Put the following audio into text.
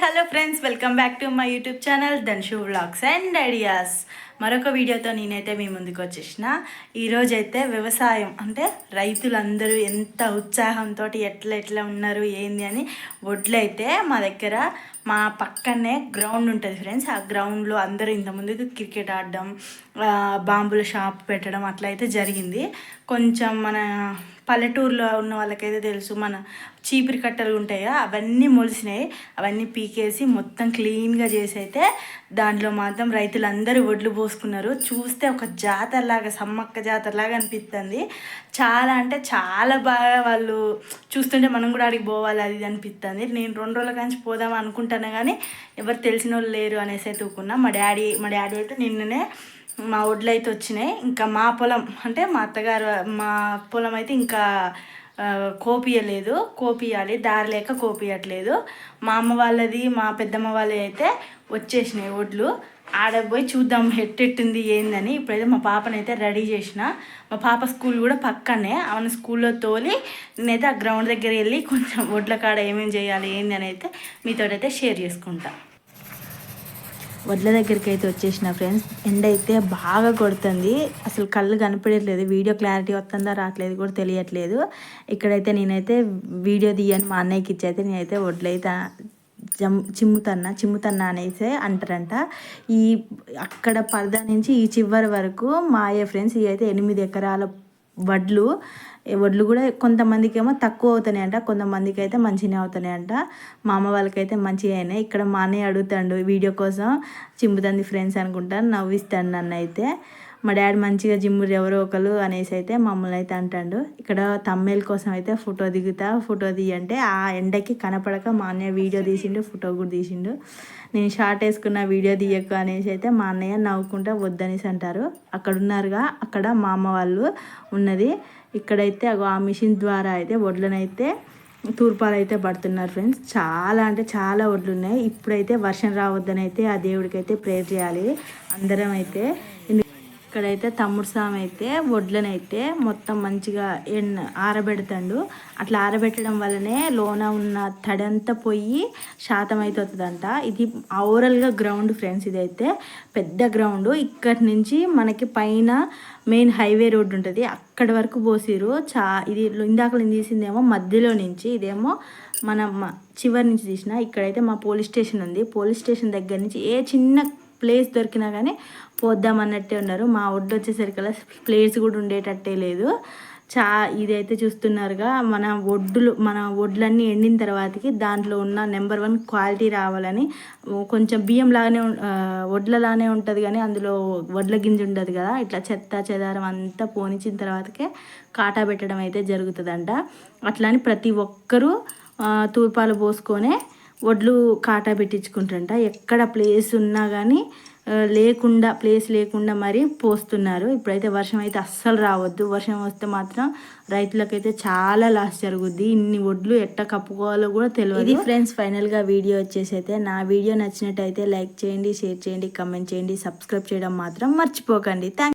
hello friends welcome back to my youtube channel danshu vlogs and ideas. మరొక వీడియోతో నేనైతే మీ ముందుకు వచ్చేసిన. ఈరోజు అయితే వ్యవసాయం అంటే రైతులందరూ ఎంత ఉత్సాహంతో ఎట్లా ఎట్లా ఉన్నారు ఏంది అని వడ్లయితే మా దగ్గర మా పక్కనే గ్రౌండ్ ఉంటుంది ఫ్రెండ్స్. ఆ గ్రౌండ్లో అందరూ ఇంతకుముందు క్రికెట్ ఆడడం బాంబుల షాప్ పెట్టడం అట్లా అయితే జరిగింది. కొంచెం మన పల్లెటూరులో ఉన్న వాళ్ళకైతే తెలుసు మన చీపిరి కట్టలు ఉంటాయో అవన్నీ మొలిసినాయి. అవన్నీ పీకేసి మొత్తం క్లీన్గా చేసి అయితే దాంట్లో మాత్రం రైతులందరూ ఒడ్లు పోసుకున్నారు. చూస్తే ఒక జాతరలాగా సమ్మక్క జాతరలాగా అనిపిస్తుంది. చాలా అంటే చాలా బాగా వాళ్ళు చూస్తుంటే మనం కూడా అడిగి పోవాలి అది అనిపిస్తుంది. నేను రెండు రోజుల కాంచి పోదాం అనుకుంటాను కానీ ఎవరు తెలిసిన వాళ్ళు లేరు అనేసి అయితే ఊకున్నా మా డాడీ మా డాడీ అయితే నిన్ననే మా ఒడ్లు అయితే వచ్చినాయి. ఇంకా మా పొలం అంటే మా అత్తగారు మా పొలం అయితే ఇంకా కోపియలేదు కోపియాలి దారి లేక కోపియట్లేదు మా అమ్మ వాళ్ళది మా పెద్దమ్మ వాళ్ళది అయితే వచ్చేసినాయి ఒడ్లు. ఆడ పోయి చూద్దాం ఎట్టెట్టుంది ఏందని. ఇప్పుడైతే మా పాపనైతే రెడీ చేసిన. మా పాప స్కూల్ కూడా పక్కనే. ఆమెను స్కూల్లో తోలి నేనైతే ఆ గ్రౌండ్ దగ్గర వెళ్ళి కొంచెం ఒడ్ల కాడ ఏమేమి చేయాలి ఏంది అని అయితే మీతో అయితే షేర్ చేసుకుంటాను వడ్ల దగ్గరికి అయితే వచ్చేసిన ఫ్రెండ్స్. ఎండ అయితే బాగా కొడుతుంది. అసలు కళ్ళు కనపడట్లేదు. వీడియో క్లారిటీ వస్తుందా రావట్లేదు కూడా తెలియట్లేదు. ఇక్కడైతే నేనైతే వీడియో తీయని మా అన్నయ్యకి ఇచ్చి అయితే నేనైతే వడ్లైతే జమ్ చిమ్ముతన్న చిమ్ముతన్నా అనేసి అంటారంట. ఈ అక్కడ పరదా నుంచి ఈ చివరి వరకు మా అయ్య ఫ్రెండ్స్. ఇవి అయితే ఎనిమిది ఎకరాల వడ్లు. వడ్లు కూడా కొంతమందికి ఏమో తక్కువ అవుతున్నాయంట కొంతమందికి అయితే అవుతున్నాయి అవుతున్నాయంట. మా అమ్మ వాళ్ళకైతే మంచిగా అయినాయి. ఇక్కడ మా అన్నయ్య అడుగుతాడు వీడియో కోసం చింపుతుంది ఫ్రెండ్స్ అనుకుంటాను నవ్విస్తాడు నన్ను అయితే మా డాడీ మంచిగా జిమ్మురు ఎవరో ఒకరు అనేసి అయితే మమ్మల్ని అయితే అంటాడు. ఇక్కడ తమ్మేల కోసం అయితే ఫోటో దిగుతా ఫోటో తీయంటే ఆ ఎండకి కనపడక మా అన్నయ్య వీడియో తీసిండు ఫోటో కూడా తీసిండు. నేను షార్ట్ వేసుకున్న వీడియో తీయకు అనేసి అయితే మా అన్నయ్య నవ్వుకుంటా వద్దనేసి అంటారు. అక్కడ ఉన్నారుగా అక్కడ మా అమ్మ వాళ్ళు ఉన్నది. ఇక్కడైతే అగో ఆ మిషన్ ద్వారా అయితే వడ్లనైతే తూర్పాలు అయితే పడుతున్నారు ఫ్రెండ్స్. చాలా అంటే చాలా వడ్లు ఉన్నాయి ఇప్పుడైతే వర్షం రావద్దని అయితే ఆ దేవుడికి అయితే ప్రేయర్ చేయాలి. అందరం అయితే ఇక్కడైతే తమ్ముడు స్వామి అయితే వడ్లనైతే మొత్తం మంచిగా ఎండ ఆరబెడతాడు. అట్లా ఆరబెట్టడం వల్లనే లోన ఉన్న తడంతా పోయి శాతం అయితే వస్తుందంట ఇది ఓవరాల్గా గ్రౌండ్ ఫ్రెండ్స్ ఇదైతే పెద్ద గ్రౌండ్. ఇక్కడి నుంచి మనకి పైన మెయిన్ హైవే రోడ్డు ఉంటుంది. అక్కడి వరకు పోసిరు. చా ఇది ఇందాక నేను తీసిందేమో మధ్యలో నుంచి ఇదేమో మన చివరి నుంచి తీసిన. ఇక్కడైతే మా పోలీస్ స్టేషన్ ఉంది. పోలీస్ స్టేషన్ దగ్గర నుంచి ఏ చిన్న ప్లేస్ దొరికినా కానీ పోద్దాం అన్నట్టే ఉన్నారు. మా ఒడ్డు వచ్చేసరికి ప్లేస్ కూడా ఉండేటట్టే లేదు. చా ఇదైతే చూస్తున్నారుగా మన ఒడ్డులు మన ఒడ్లన్నీ ఎండిన తర్వాతకి దాంట్లో ఉన్న నెంబర్ వన్ క్వాలిటీ రావాలని కొంచెం బియ్యం లాగానే వడ్లలానే ఉంటుంది కానీ అందులో వడ్ల గింజ ఉండదు కదా ఇట్లా చెత్త చెదారం అంతా పోనిచ్చిన తర్వాతకే కాటా పెట్టడం అయితే జరుగుతుందంట. అట్లని ప్రతి ఒక్కరూ తూర్పాలు పోసుకొనే వడ్లు కాటా పెట్టించుకుంటారంట ఎక్కడ ప్లేస్ ఉన్నా కానీ లేకుండా ప్లేస్ లేకుండా మరి పోస్తున్నారు. ఇప్పుడైతే వర్షం అయితే అస్సలు రావద్దు. వర్షం వస్తే మాత్రం రైతులకైతే చాలా లాస్ జరుగుద్ది. ఇన్ని వడ్లు ఎట్ట కప్పుకోవాలో కూడా తెలియదు ఇది ఫ్రెండ్స్ ఫైనల్గా వీడియో వచ్చేసి అయితే నా వీడియో నచ్చినట్టయితే లైక్ చేయండి షేర్ చేయండి కమెంట్ చేయండి సబ్స్క్రైబ్ చేయడం మాత్రం మర్చిపోకండి. థ్యాంక్